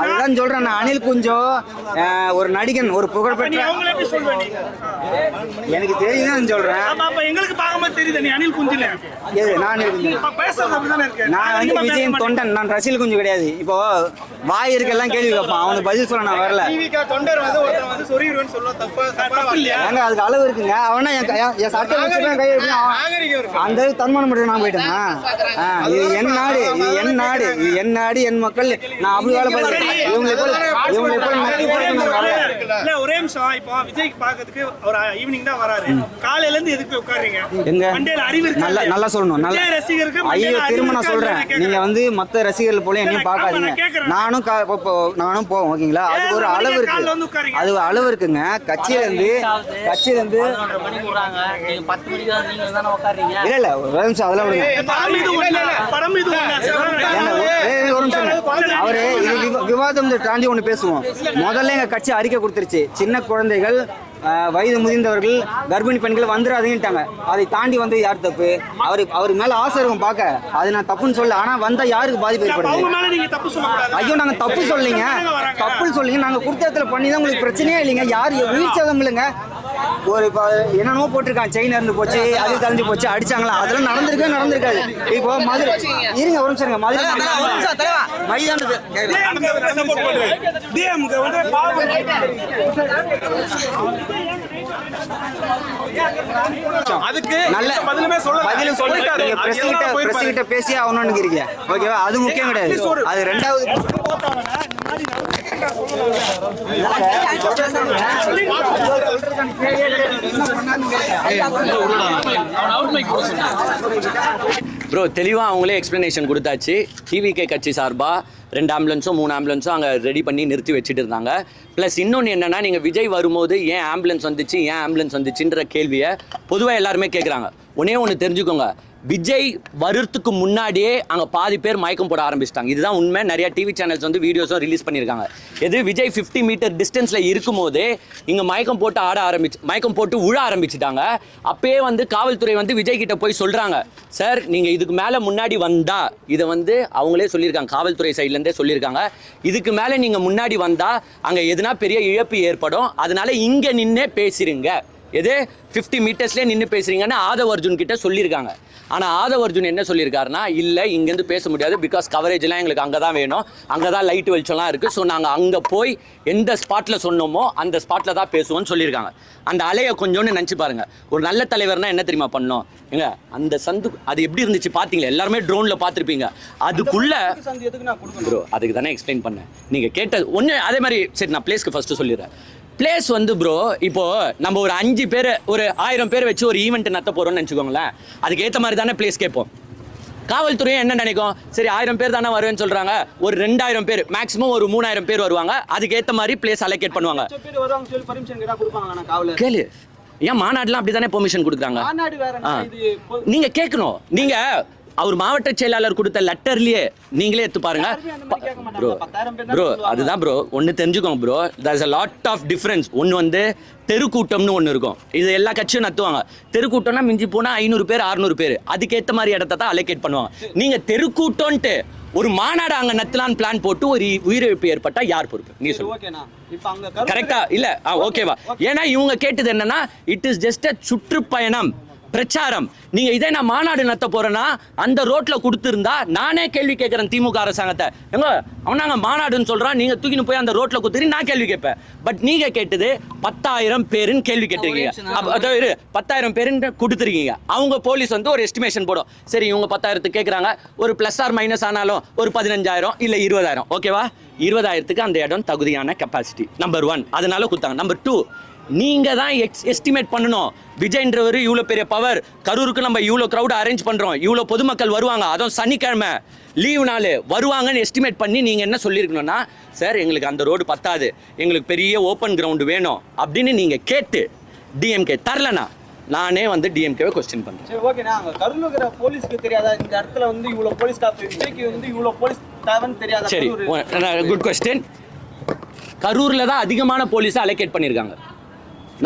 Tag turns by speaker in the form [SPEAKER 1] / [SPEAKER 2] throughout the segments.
[SPEAKER 1] அதுதான் சொல்றேன் நான். அனில் குஞ்சோ ஒரு நடிகன் ஒரு புகழ்பெற்ற எனக்கு தெரியும் சொல்றேன்.
[SPEAKER 2] எங்களுக்கு பார்க்கும்போது தெரியுது நீ அனில் குஞ்சில.
[SPEAKER 1] எது நான் அனில் குஞ்சு? வந்து விஜயின். தொண்டன் நான் ரசிகல் குஞ்சு கிடையாது. இப்போ வாய் இருக்கெல்லாம் கேள்வி கேட்பான். அவனுக்கு பதில் சொல்ல நான் வரல.
[SPEAKER 3] தொண்டர் வந்து ஒருத்தர் வந்து சொருகிடுவேன்னு சொல்ல தப்பா
[SPEAKER 2] தப்பு இல்லையா?
[SPEAKER 1] ஏங்க அதுக்கு அளவு இருக்குங்க. அவனா என் சட்டை கை
[SPEAKER 3] இருக்கு.
[SPEAKER 1] அந்த தன்மானம் மட்டும் நான் போயிட்டேன்னா ஆ, இது என் நாடு இது என் நாடு. இது என் நாடு என் மக்கள். நான் அப்படி வேலை பார்க்கிறேன் இவங்களை போல இவங்களை போல போட்டு
[SPEAKER 2] ஒரே நிமிஷம். இப்போ விஜய்க்கு பாக்கிறதுக்கு ஒரு ஈவினிங் தான் வராரு. காலையில இருந்து எதுக்கு உட்காருங்க
[SPEAKER 1] எங்க?
[SPEAKER 2] அறிவு இருக்கா
[SPEAKER 1] நல்லா? நல்லா சொல்லணும். நல்லா
[SPEAKER 2] ரசிகருக்கு
[SPEAKER 1] ஐயோ திரும்ப நான் சொல்றேன். நீங்க வந்து மத்த ரசிகர்கள் போல என்னையும் பார்க்காதீங்க. நானும் நானும் போவோம் ஓகேங்களா? அதுக்கு ஒரு அளவு இருக்கு. அது ஒரு அளவு இருக்குங்க. கட்சியில இருந்து கட்சியில இருந்து இல்ல இல்ல ஒரு நிமிஷம் அதெல்லாம் ஒரு- நிமிஷம். அவரு விவாதம் தாண்டி ஒண்ணு பேசுவோம். முதல்ல எங்க கட்சி அறிக்கை கொடுத்துருச்சு. சின்ன குழந்தைகள் வயது முதிர்ந்தவர்கள் கர்ப்பிணி பெண்கள் வந்துடாதீங்கட்டாங்க அதை தாண்டி வந்து யார் தப்பு? அவரு அவருக்கு மேல ஆசை இருக்கும் பார்க்க அது நான் தப்புன்னு சொல்ல ஆனா வந்தா யாருக்கு பாதிப்பு ஏற்படுது? ஐயோ நாங்க தப்பு சொல்லீங்க தப்புன்னு சொல்லிங்க நாங்க கொடுத்த இடத்துல பண்ணி தான் உங்களுக்கு பிரச்சனையே இல்லைங்க. யார் சேதம் இல்லைங்க ஒரு இப்போ என்னென்னமோ போட்டிருக்கான். செயின் இருந்து போச்சு அது கலைஞ்சு போச்சு அடிச்சாங்களா? அதெல்லாம் நடந்திருக்கே நடந்திருக்காது. இப்போ மதுரை இருங்க ஒரு நிமிஷம் இருங்க. மதுரை மைதானது
[SPEAKER 4] அதுக்கு
[SPEAKER 1] நல்ல
[SPEAKER 4] பதிலுமே சொல்ல
[SPEAKER 1] பதிலும் சொல்லிட்டு நீங்க பிரஸ் கிட்ட பிரஸ் கிட்ட பேசி ஆகணும்னு நினைக்கிறீங்க. ஓகேவா? அது முக்கியம் கிடையாது. அது ரெண்டாவது
[SPEAKER 5] ப்ரோ தெளிவாக அவங்களே எக்ஸ்ப்ளனேஷன் கொடுத்தாச்சு. டிவிகே கட்சி சார்பாக ரெண்டு ஆம்புலன்ஸும் மூணு ஆம்புலன்ஸும் அங்கே ரெடி பண்ணி நிறுத்தி வச்சுட்டு இருந்தாங்க. ப்ளஸ் இன்னொன்று என்னென்னா நீங்கள் விஜய் வரும்போது ஏன் ஆம்புலன்ஸ் வந்துச்சு ஏன் ஆம்புலன்ஸ் வந்துச்சுன்ற கேள்வியை பொதுவாக எல்லாருமே கேட்குறாங்க ஒன்றே ஒன்று தெரிஞ்சுக்கோங்க. விஜய் வருறதுக்கு முன்னாடியே அங்கே பாதி பேர் மயக்கம் போட ஆரம்பிச்சிட்டாங்க. இதுதான் உண்மை. நிறைய டிவி சேனல்ஸ் வந்து வீடியோஸும் ரிலீஸ் பண்ணியிருக்காங்க. எது? விஜய் 50 மீட்டர் டிஸ்டன்ஸில் இருக்கும்போதே இங்கே மயக்கம் போட்டு ஆட ஆரம்பிச்சு மயக்கம் போட்டு உழ ஆரம்பிச்சிட்டாங்க. அப்பயே வந்து காவல்துறை வந்து விஜய் கிட்ட போய் சொல்கிறாங்க சார் நீங்கள் இதுக்கு மேலே முன்னாடி வந்தால் இதை வந்து அவங்களே சொல்லியிருக்காங்க. காவல்துறை சைட்லேருந்தே சொல்லியிருக்காங்க. இதுக்கு மேலே நீங்கள் முன்னாடி வந்தால் அங்கே எதுனா பெரிய இழப்பு ஏற்படும். அதனால இங்கே நின்னே பேசிடுங்க எது 50 மீட்டர்ஸ்லேயே நின்று பேசுறீங்கன்னு ஆதவ் அர்ஜுன் கிட்ட சொல்லியிருக்காங்க. ஆனால் ஆதவ் அர்ஜுன் என்ன சொல்லியிருக்காருன்னா இல்லை இங்கேருந்து பேச முடியாது பிகாஸ் கவரேஜ்லாம் எங்களுக்கு அங்கே தான் வேணும். அங்கே தான் லைட் வெளிச்சம்லாம் இருக்குது ஸோ நாங்கள் அங்கே போய் எந்த ஸ்பாட்டில் சொன்னோமோ அந்த ஸ்பாட்டில் தான் பேசுவோம்னு சொல்லியிருக்காங்க. அந்த அலையை கொஞ்சோன்னு நினச்சி பாருங்க. ஒரு நல்ல தலைவர்னா என்ன தெரியுமா பண்ணோம்? ஏங்க அந்த சந்து அது எப்படி இருந்துச்சு பார்த்தீங்களா? எல்லாருமே ட்ரோனில் பார்த்துருப்பீங்க. அதுக்குள்ள அதுக்கு தானே எக்ஸ்பிளைன் பண்ணேன். நீங்கள் கேட்ட ஒன்று அதே மாதிரி சரி நான் பிளேஸ்க்கு ஃபஸ்ட்டு சொல்லிடுறேன். பிளேஸ் வந்து ப்ரோ இப்போ நம்ம ஒரு அஞ்சு பேர் ஒரு ஆயிரம் பேர் வச்சு ஒரு ஈவெண்ட் நடத்த போறோம்னு நினச்சிக்கோங்களேன். அதுக்கு ஏற்ற மாதிரி தானே பிளேஸ் கேட்போம். காவல்துறையும் என்ன நினைக்கும்? சரி ஆயிரம் பேர் தானே வருவேன்னு சொல்றாங்க. ஒரு ரெண்டாயிரம் பேர் மேக்ஸிமம் ஒரு மூணாயிரம் பேர் வருவாங்க. அதுக்கு ஏற்ற மாதிரி பிளேஸ் அலோகேட் பண்ணுவாங்க. கேளு. ஏன் மாநாடுலாம் அப்படி தானே பெர்மிஷன் கொடுக்குறாங்க. நீங்க கேட்கணும். நீங்க அவர் மாவட்ட செயலாளர் கொடுத்த லெட்டர்லயே நீங்களே எடுத்து பாருங்க. ப்ரோ ப்ரோ அதுதான் ப்ரோ ஒன்று தெரிஞ்சுக்கோங்க bro there's a lot of difference ஒன்று வந்து தெருக்கூட்டம்னு ஒன்று இருக்கும். இது எல்லா கட்சியும் நடத்துவாங்க. தெருக்கூட்டம்னா மிஞ்சி போனால் ஐநூறு பேர் அறுநூறு பேர். அதுக்கேற்ற மாதிரி இடத்த தான் அலோகேட் பண்ணுவாங்க. நீங்கள் தெருக்கூட்டம்ன்ட்டு ஒரு மாநாடு அங்கே நத்தலான்னு பிளான் போட்டு ஒரு உயிரிழப்பு ஏற்பட்டா யார் பொறுப்பு? நீ சொல்லு கரெக்டா இல்ல. ஓகேவா ஏன்னா இவங்க கேட்டது என்னன்னா இட் இஸ் ஜஸ்ட் அ சுற்றுப்பயணம். பிரச்சாரம். நீங்க இதே நான் மாநாடு நடத்த போறேன்னா அந்த ரோட்ல கொடுத்துருந்தா நானே கேள்வி கேட்கறேன் திமுக அரசாங்கத்தை. எங்க அவனாங்க மாநாடுன்னு சொல்றான் நீங்க தூக்கின்னு போய் அந்த ரோட்ல குத்துறி நான் கேள்வி கேட்பேன். பட் நீங்க கேட்டது பத்தாயிரம் பேருன்னு கேள்வி கேட்டிருக்கீங்க. பத்தாயிரம் பேருன்னு கொடுத்துருக்கீங்க. அவங்க போலீஸ் வந்து ஒரு எஸ்டிமேஷன் போடும். சரி இவங்க பத்தாயிரத்துக்கு கேட்குறாங்க. ஒரு ப்ளஸ் ஆர் மைனஸ் ஆனாலும் ஒரு பதினஞ்சாயிரம் இல்லை இருபதாயிரம். ஓகேவா இருபதாயிரத்துக்கு அந்த இடம் தகுதியான கெப்பாசிட்டி நம்பர் ஒன் அதனால கொடுத்தாங்க. நம்பர் டூ நீங்க தான் எக்ஸ் எஸ்டிமேட் பண்ணணும். விஜய்ன்றவர் இவ்வளோ பெரிய பவர் கரூருக்கு நம்ம இவ்வளோ க்ரௌட் அரேஞ்ச் பண்றோம். இவ்வளோ பொதுமக்கள் வருவாங்க. அதுவும் சனிக்கிழமை. லீவ் நாள். வருவாங்கன்னு எஸ்டிமேட் பண்ணி நீங்கள் என்ன சொல்லியிருக்கணும்னா சார் எங்களுக்கு அந்த ரோடு பத்தாது. எங்களுக்கு பெரிய ஓப்பன் கிரவுண்டு வேணும். அப்படின்னு நீங்கள் கேட்டு டிஎம்கே தரலனா நானே வந்து டிஎம்கேவை கொஸ்டின் பண்ணுறேன்
[SPEAKER 3] சரி அங்க கரூர்ல இருக்கிற போலீஸ்க்கு தெரியாதா? இந்த இடத்துல வந்து இவ்வளவு போலீஸ் விஜய்க்கு வந்து இவ்வளவு போலீஸ் தேவைன்னு தெரியாதா?
[SPEAKER 5] சரி குட் கொஸ்டின் கரூரில் தான் அதிகமான போலீஸை அலோகேட் பண்ணியிருக்காங்க.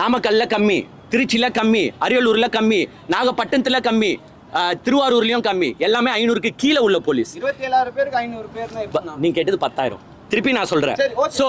[SPEAKER 5] நாமக்கல்ல கம்மி திருச்சியில் கம்மி அரியலூரில் கம்மி நாகப்பட்டினத்தில் கம்மி திருவாரூர்லயும் கம்மி. எல்லாமே ஐநூறுக்கு கீழே உள்ள போலீஸ்.
[SPEAKER 3] இருபத்தி ஏழாயிரம் பேருக்கு ஐநூறு எப்படி
[SPEAKER 5] நீ கேட்டது பத்தாயிரம். திருப்பி நான்
[SPEAKER 3] okay.
[SPEAKER 5] ஸோ